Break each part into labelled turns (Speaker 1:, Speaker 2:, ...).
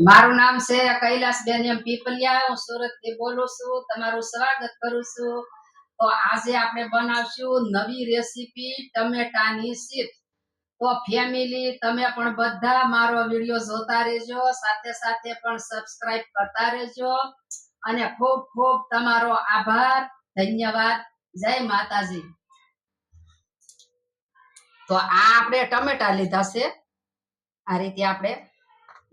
Speaker 1: મારું નામ છે કૈલાસબેન એમ પીપલિયા. હું સુરતથી બોલું છું. તમારું સ્વાગત કરું છું. તો આજે આપણે બનાવશું નવી રેસીપી ટમેટાની સીપ તો ફેમિલી, તમે પણ બધા મારો વીડિયો જોતા રહેજો. સાથે સાથે પણ સબસ્ક્રાઇબ કરતા રહેજો. અને ખૂબ ખૂબ તમારો આભાર. ધન્યવાદ. જય માતાજી. તો આ આપણે ટમેટા લીધા છે. આ રીતે આપણે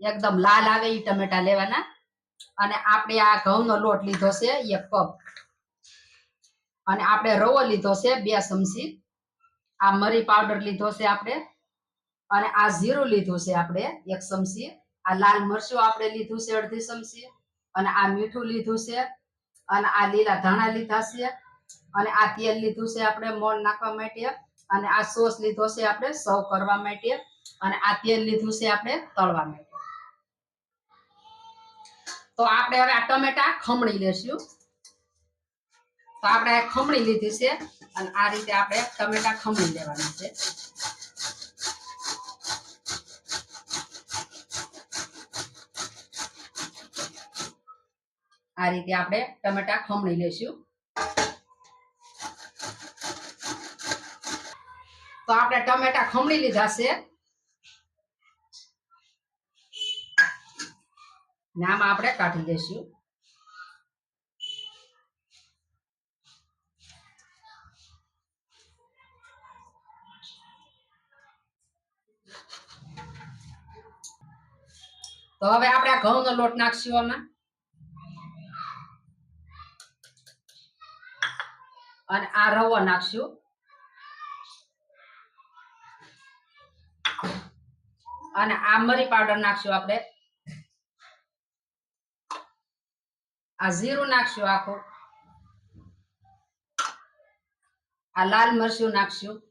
Speaker 1: એકદમ લાલ આવે એ ટમેટા લેવાના. અને આપણે આ ઘઉંનો લોટ લીધો છે એક કપ અને આપણે રવો લીધો છે, બે ચમચી. આ મરી પાવડર લીધો છે આપણે. અને આ જીરું લીધું છે આપણે, એક ચમચી. આ લાલ મરચું આપણે લીધું છે અડધી ચમચી. અને આ મીઠું લીધું છે. અને આ લીલા ધાણા લીધા છે. અને આ તેલ લીધું છે આપણે મોણ નાખવા માટે. અને આ સોસ લીધો છે આપણે, સર્વ કરવા માટે. અને આ તેલ લીધું છે આપણે તળવા માટે. તો આપણે હવે આ ટમેટા ખમણી લેશું. તો આપણે ખમણી લીધી છે અને આ રીતે આપણે ટમેટા ખમણી લેવાના છે. આ રીતે આપણે ટમેટા ખમણી લેશું. તો આપણે ટમેટા ખમણી લીધા છે. ને આમાં આપણે કાઢી દઈશું. તો હવે આપણે આ ઘઉંનો લોટ નાખશું આમાં. અને આ રવો નાખશું. અને આ મરી પાવડર નાખશું આપણે. આ જીરું નાખશું આખું. આ લાલ મરચું નાખશું.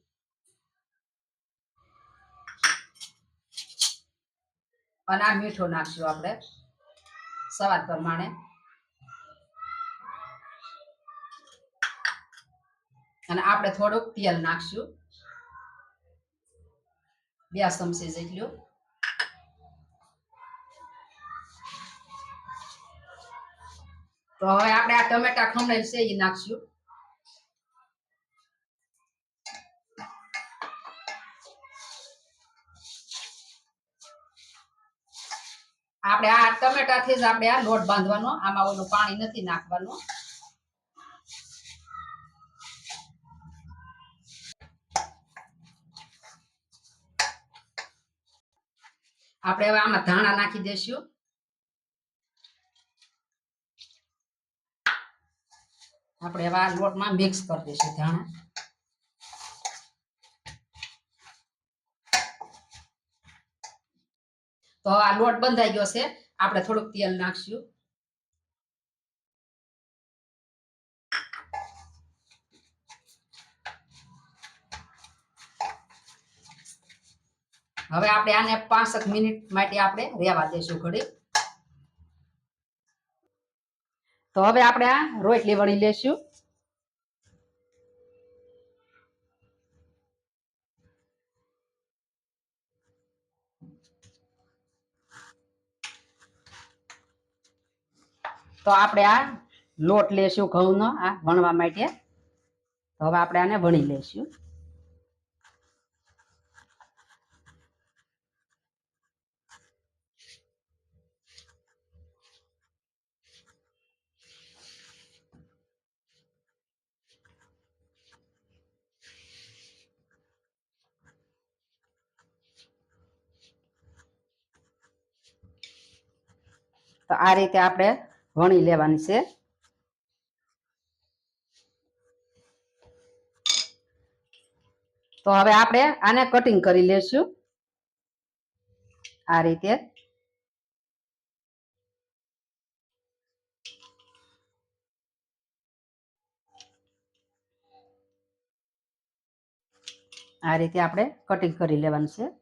Speaker 1: અને આ મીઠું નાખશું આપણે, સ્વાદ પ્રમાણે. અને આપણે થોડુંક તેલ નાખશું. બે ચમચી જેટલું. તો હવે આપણે આ ટમેટા ખમણે છે એ નાખશું. આપણે આ ટમેટાથી જ આપણે આ લોટ બાંધવાનો, આમાં ઓલું પાણી નથી નાખવાનું. આપણે હવે આમાં ધાણા નાખી દઈશું. આપણે હવે આ લોટમાં મિક્સ કરી દઈશું ધાણા. તો આ લોટ બંધાઈ ગયો છે. આપણે થોડુંક તેલ નાખશું. હવે આપણે આને પાંસઠ મિનિટ માટે આપણે રેવા દેશું ઘડી તો હવે આપણે આ રોટલી વણી લેશું. તો આપણે આ લોટ લેશું ઘઉંનો, આ વણવા માટે. તો હવે આપણે આને વણી લેશું. તો આ રીતે આપણે વણી લેવાની છે. તો હવે આપણે આને કટિંગ કરી લેશું. આ રીતે. આ રીતે આપણે કટિંગ કરી લેવાનું છે.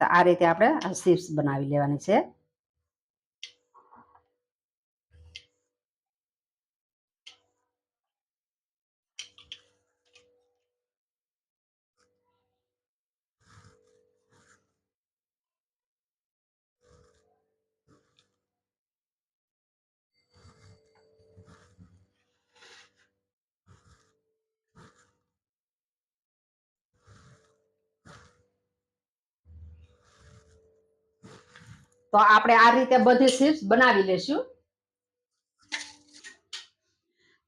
Speaker 1: આ રીતે આપણે શીપ્સ બનાવી લેવાની છે. તો આપણે આ રીતે બધી ચિપ્સ બનાવી લેશું.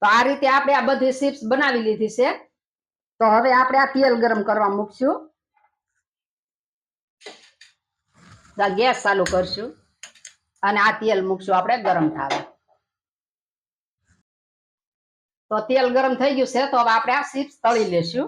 Speaker 1: તો આ રીતે આપણે આ બધી ચિપ્સ બનાવી લીધી છે. તો હવે આપણે આ તેલ ગરમ કરવા મૂકશું. ગેસ ચાલુ કરશું અને આ તેલ મૂકશું આપણે ગરમ થવા. તો તેલ ગરમ થઈ ગયું છે તો હવે આપણે આ ચિપ્સ તળી લેશું.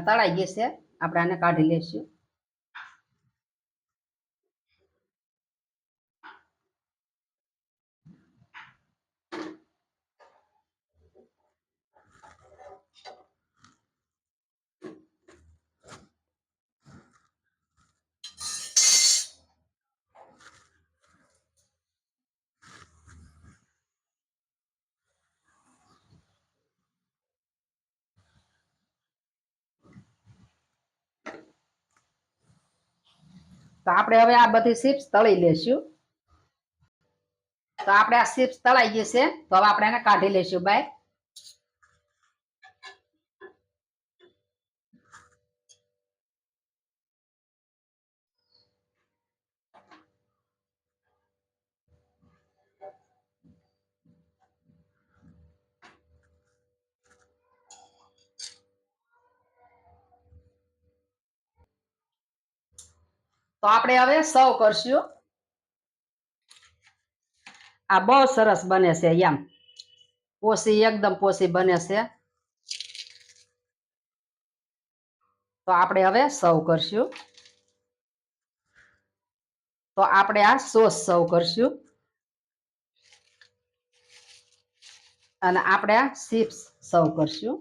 Speaker 1: તળાઈ ગઈ છે આપણે આને કાઢી લેશું. તો આપણે હવે આ બધી ચિપ્સ તળી લેશું. તો આપણે આ ચિપ્સ તળાઈ ગઈ છે. તો હવે આપણે એને કાઢી લેશું બાય તો આપણે હવે સર્વ કરશું. આ બહુ સરસ બને છે એમ. પોસી એકદમ પોસી બને છે. તો આપણે હવે સર્વ કરશું. તો આપણે આ સોસ સર્વ કરશું. અને આપણે આ ચિપ્સ સર્વ કરશું.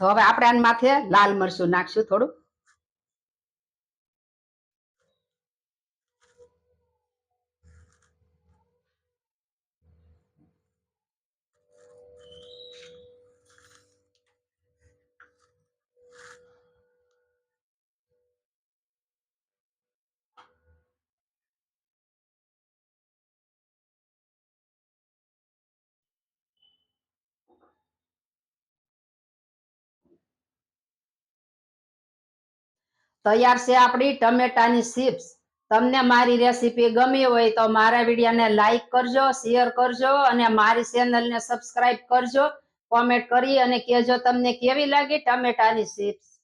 Speaker 1: તો હવે આપણે આની માથે લાલ મરચું નાખશું થોડું. તૈયાર છે આપણી ટમેટાની ચિપ્સ તમને મારી રેસીપી ગમી હોય તો મારા વિડીયોને લાઈક કરજો શેર કરજો અને મારી ચેનલને સબસ્ક્રાઇબ કરજો. કોમેન્ટ કરી અને કહેજો તમને કેવી લાગી ટમેટાની ચિપ્સ